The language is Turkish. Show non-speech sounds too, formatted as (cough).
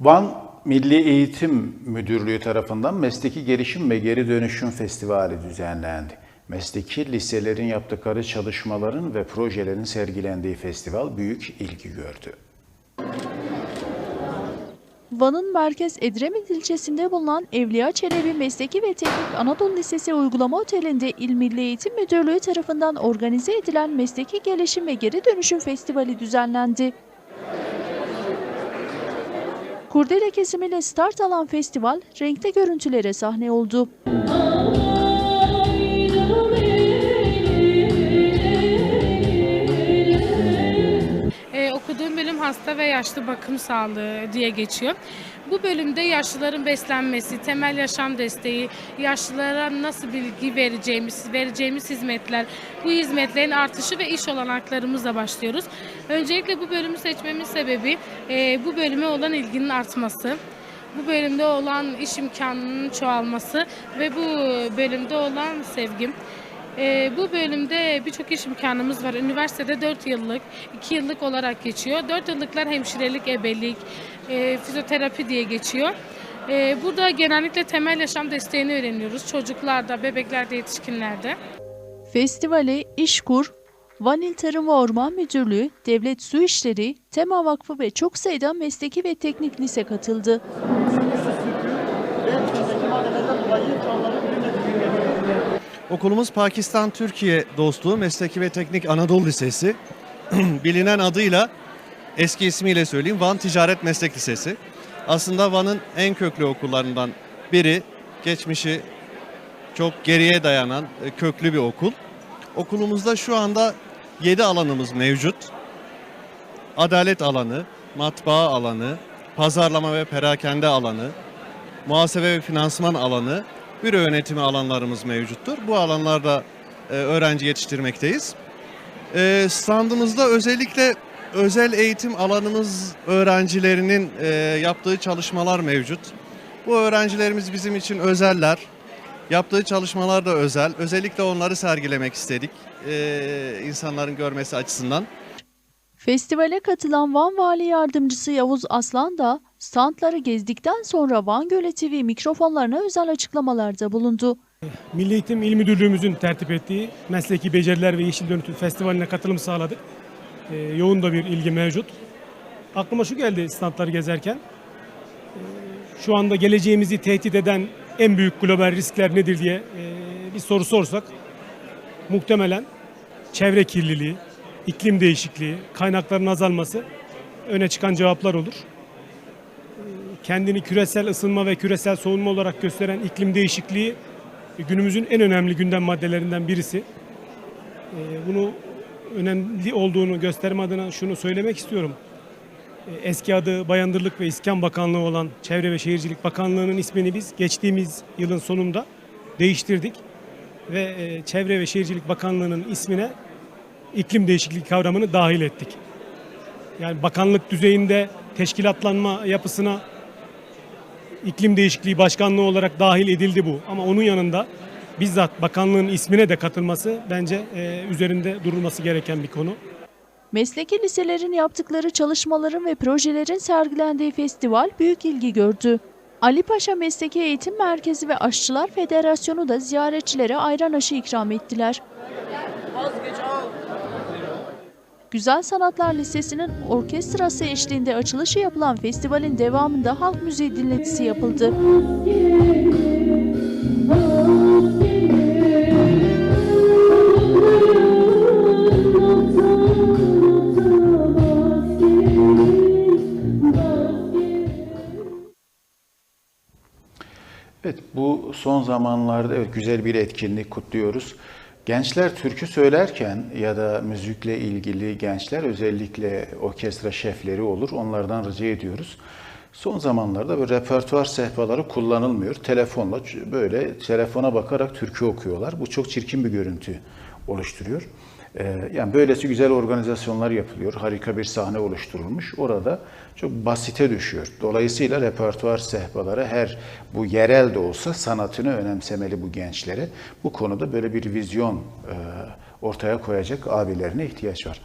Van Milli Eğitim Müdürlüğü tarafından Mesleki Gelişim ve Geri Dönüşüm Festivali düzenlendi. Mesleki liselerin yaptıkları çalışmaların ve projelerin sergilendiği festival büyük ilgi gördü. Van'ın merkez Edremit ilçesinde bulunan Evliya Çelebi Mesleki ve Teknik Anadolu Lisesi Uygulama Oteli'nde İl Milli Eğitim Müdürlüğü tarafından organize edilen Mesleki Gelişim ve Geri Dönüşüm Festivali düzenlendi. Kurdele kesimiyle start alan festival renkli görüntülere sahne oldu. Yaşlı bakım sağlığı diye geçiyor. Bu bölümde yaşlıların beslenmesi, temel yaşam desteği, yaşlılara nasıl bilgi vereceğimiz, vereceğimiz hizmetler, bu hizmetlerin artışı ve iş olanaklarımızla başlıyoruz. Öncelikle bu bölümü seçmemin sebebi e, bu bölüme olan ilginin artması bu bölümde olan iş imkanının çoğalması ve bu bölümde olan sevgim. Ee, bu bölümde birçok iş imkanımız var. Üniversitede 4 yıllık, 2 yıllık olarak geçiyor. 4 yıllıklar hemşirelik, ebelik, e, fizyoterapi diye geçiyor. Ee, burada genellikle temel yaşam desteğini öğreniyoruz. Çocuklarda, bebeklerde, yetişkinlerde. Festivale İşkur, Van İl Tarım ve Orman Müdürlüğü, Devlet Su İşleri, Tema Vakfı ve çok sayıda mesleki ve teknik lise katıldı. Okulumuz Pakistan-Türkiye Dostluğu Mesleki ve Teknik Anadolu Lisesi. (clears throat) Bilinen adıyla eski ismiyle söyleyeyim Van Ticaret Meslek Lisesi. Aslında Van'ın en köklü okullarından biri. Geçmişi çok geriye dayanan e, köklü bir okul. Okulumuzda şu anda 7 alanımız mevcut. Adalet alanı, matbaa alanı, pazarlama ve perakende alanı, muhasebe ve finansman alanı, büro yönetimi alanlarımız mevcuttur. Bu alanlarda e, öğrenci yetiştirmekteyiz. E, standımızda özellikle özel eğitim alanımız öğrencilerinin e, yaptığı çalışmalar mevcut. Bu öğrencilerimiz bizim için özeller. Yaptığı çalışmalar da özel. Özellikle onları sergilemek istedik e, insanların görmesi açısından. Festivale katılan Van Vali Yardımcısı Yavuz Aslan da standları gezdikten sonra Van Göle TV mikrofonlarına özel açıklamalarda bulundu. Milli Eğitim İl Müdürlüğümüzün tertip ettiği Mesleki Beceriler ve Yeşil Dönüşüm Festivali'ne katılım sağladık. Ee, yoğun da bir ilgi mevcut. Aklıma şu geldi standları gezerken. Ee, şu anda geleceğimizi tehdit eden en büyük global riskler nedir diye e, bir soru sorsak muhtemelen çevre kirliliği, iklim değişikliği, kaynakların azalması öne çıkan cevaplar olur. Kendini küresel ısınma ve küresel soğunma olarak gösteren iklim değişikliği günümüzün en önemli gündem maddelerinden birisi. Ee, Bunu önemli olduğunu gösterme adına şunu söylemek istiyorum. Ee, Eski adı Bayandırlık ve İskan Bakanlığı olan Çevre ve Şehircilik Bakanlığı'nın ismini biz geçtiğimiz yılın sonunda değiştirdik. Ve e, Çevre ve Şehircilik Bakanlığı'nın ismine iklim değişikliği kavramını dahil ettik. Yani bakanlık düzeyinde teşkilatlanma yapısına iklim değişikliği başkanlığı olarak dahil edildi bu. Ama onun yanında bizzat bakanlığın ismine de katılması bence e, üzerinde durulması gereken bir konu. Mesleki liselerin yaptıkları çalışmaların ve projelerin sergilendiği festival büyük ilgi gördü. Ali Paşa Mesleki Eğitim Merkezi ve Aşçılar Federasyonu da ziyaretçilere ayran aşı ikram ettiler. Güzel Sanatlar Lisesi'nin orkestrası eşliğinde açılışı yapılan festivalin devamında halk müziği dinletisi yapıldı. Evet bu son zamanlarda evet, güzel bir etkinlik kutluyoruz. Gençler türkü söylerken ya da müzikle ilgili gençler özellikle orkestra şefleri olur. Onlardan rica ediyoruz. Son zamanlarda böyle repertuar sehpaları kullanılmıyor. Telefonla böyle telefona bakarak türkü okuyorlar. Bu çok çirkin bir görüntü oluşturuyor. Ee, Yani böylesi güzel organizasyonlar yapılıyor. Harika bir sahne oluşturulmuş. Orada çok basite düşüyor. Dolayısıyla repertuar sehpaları her bu yerel de olsa sanatını önemsemeli bu gençlere. Bu konuda böyle bir vizyon e, ortaya koyacak abilerine ihtiyaç var.